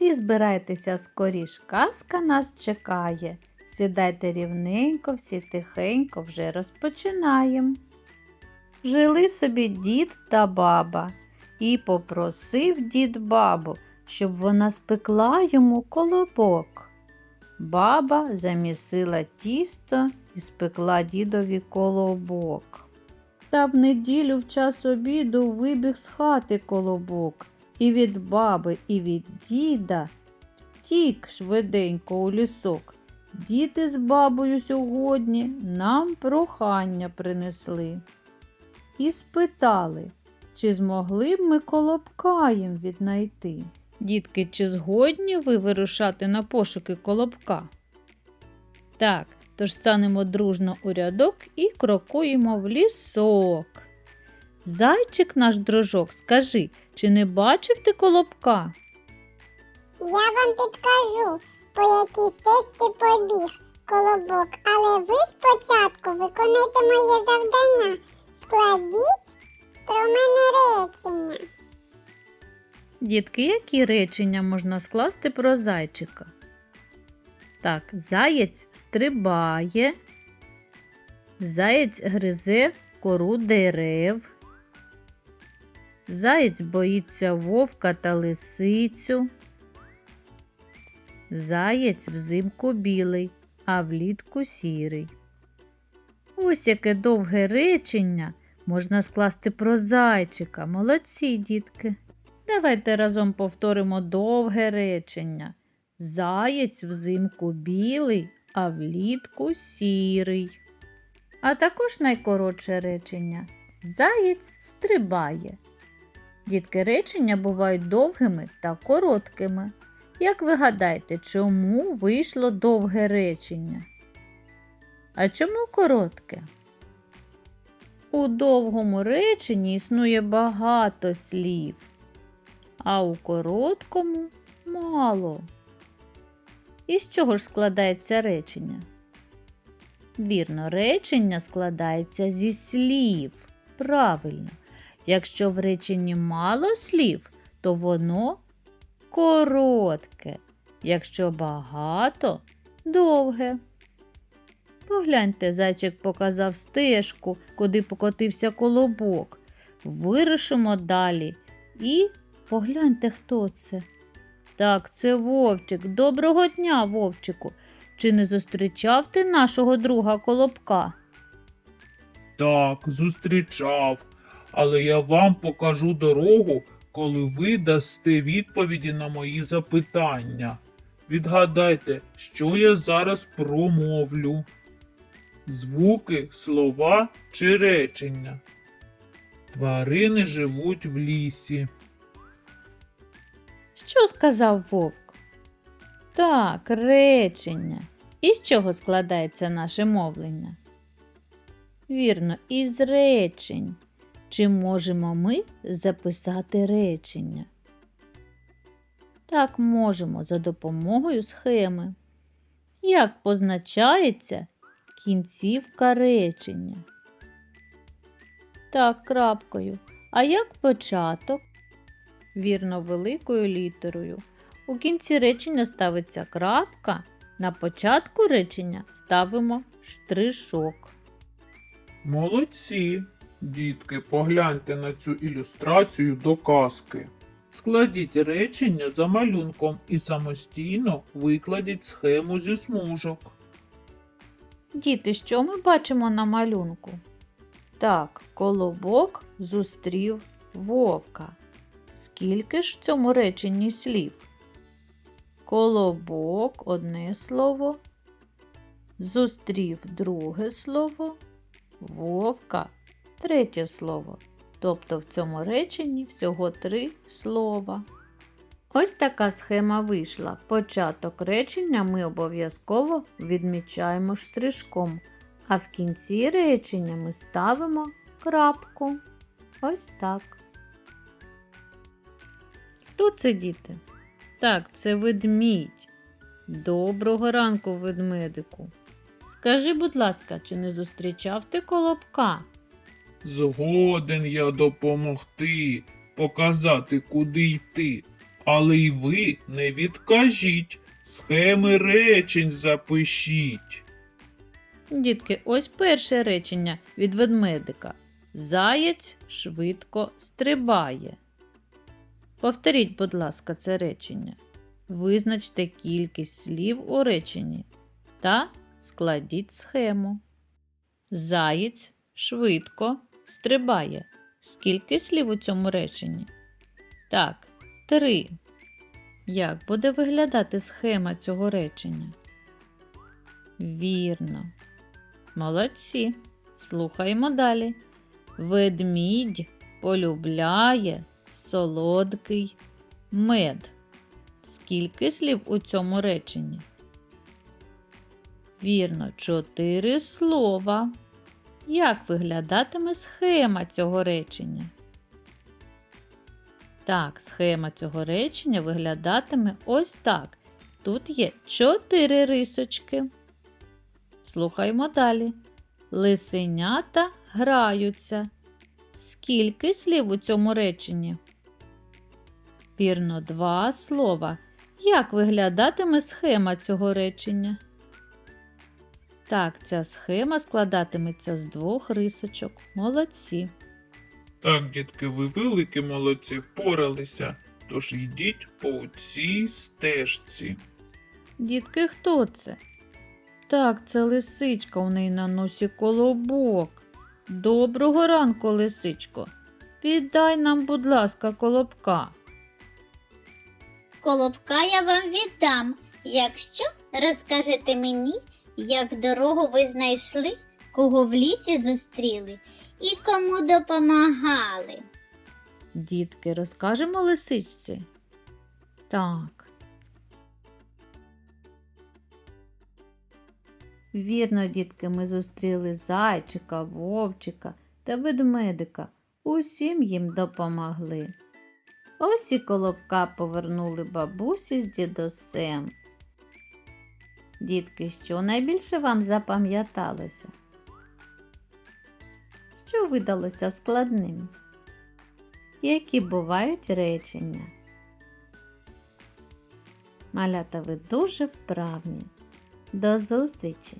Всі збирайтеся скоріш, казка нас чекає. Сідайте рівненько, всі тихенько, вже розпочинаємо. Жили собі дід та баба, і попросив дід бабу, щоб вона спекла йому колобок. Баба замісила тісто і спекла дідові колобок. Та в неділю в час обіду вибіг з хати колобок, і від баби, і від діда втік швиденько у лісок. Діти з бабою сьогодні нам прохання принесли і спитали, чи змогли б ми колобка їм віднайти. Дітки, чи згодні ви вирушати на пошуки колобка? Так, тож станемо дружно у рядок і крокуємо в лісок. Зайчик наш дружок, скажи, чи не бачив ти колобка? Я вам підкажу, по якій стежці побіг колобок, але ви спочатку виконайте моє завдання. Складіть про мене речення. Дітки, які речення можна скласти про зайчика? Так, заєць стрибає, заєць гризе кору дерев, заєць боїться вовка та лисицю, заєць взимку білий, а влітку сірий. Ось яке довге речення можна скласти про зайчика. Молодці, дітки. Давайте разом повторимо довге речення. Заєць взимку білий, а влітку сірий. А також найкоротше речення. Заєць стрибає. Дітки речення бувають довгими та короткими. Як ви гадаєте, чому вийшло довге речення? А чому коротке? У довгому реченні існує багато слів а у короткому мало. І з чого ж складається речення? Вірно, речення складається зі слів. Правильно. Якщо в реченні мало слів, то воно коротке. Якщо багато довге. Погляньте, зайчик показав стежку, куди покотився колобок. Вирушимо далі і Погляньте, хто це. Так, це Вовчик. Доброго дня, Вовчику. Чи не зустрічав ти нашого друга Колобка? Так, зустрічав. Але я вам покажу дорогу, коли ви дасте відповіді на мої запитання. Відгадайте, що я зараз промовлю. Звуки, слова чи речення. Тварини живуть в лісі. Що сказав вовк? Так, речення. Із чого складається наше мовлення? Вірно, із речень. Чи можемо ми записати речення? Так, можемо за допомогою схеми. Як позначається кінцівка речення? Так, крапкою. А як початок? Вірно, великою літерою. У кінці речення ставиться крапка, на початку речення ставимо штришок. Молодці, дітки, погляньте на цю ілюстрацію до казки. Складіть речення за малюнком і самостійно викладіть схему зі смужок. Діти, що ми бачимо на малюнку? Так, колобок зустрів вовка. Скільки ж в цьому реченні слів? Колобок одне слово, зустрів друге слово, вовка третє слово. Тобто в цьому реченні всього три слова. Ось така схема вийшла. Початок речення ми обов'язково відмічаємо штришком, а в кінці речення ми ставимо крапку. Ось так. Хто це діти? Так, це ведмідь. Доброго ранку, ведмедику. Скажи, будь ласка, чи не зустрічав ти колобка? Згоден я допомогти, показати, куди йти. Але й ви не відкажіть, схеми речень запишіть. Дітки, ось перше речення від ведмедика. Заєць швидко стрибає. Повторіть, будь ласка, це речення. Визначте кількість слів у реченні та складіть схему. Заєць швидко стрибає. Скільки слів у цьому реченні? Так, три. Як буде виглядати схема цього речення? Вірно. Молодці. Слухаємо далі. Ведмідь полюбляє солодкий мед. Скільки слів у цьому реченні? Вірно, чотири слова. Як виглядатиме схема цього речення? Так, схема цього речення виглядатиме ось так. Тут є чотири рисочки. Слухаймо далі. Лисенята граються. Скільки слів у цьому реченні? Вірно, два слова. Як виглядатиме схема цього речення? Так, ця схема складатиметься з двох рисочок. Молодці. Так, дітки, ви великі молодці, впоралися. Тож йдіть по цій стежці. Дітки, хто це? Так, це лисичка, у неї на носі колобок. Доброго ранку, лисичко. Віддай нам, будь ласка, колобка. Колобка я вам віддам, якщо розкажете мені, як дорогу ви знайшли, кого в лісі зустріли і кому допомагали. Дітки, розкажемо лисичці? Так. Вірно, дітки, ми зустріли зайчика, вовчика та ведмедика. Усім їм допомогли. Ось і колобка повернули бабусі з дідусем. Дітки, що найбільше вам запам'яталося? Що видалося складним? які бувають речення. Малята, ви дуже вправні. До зустрічі!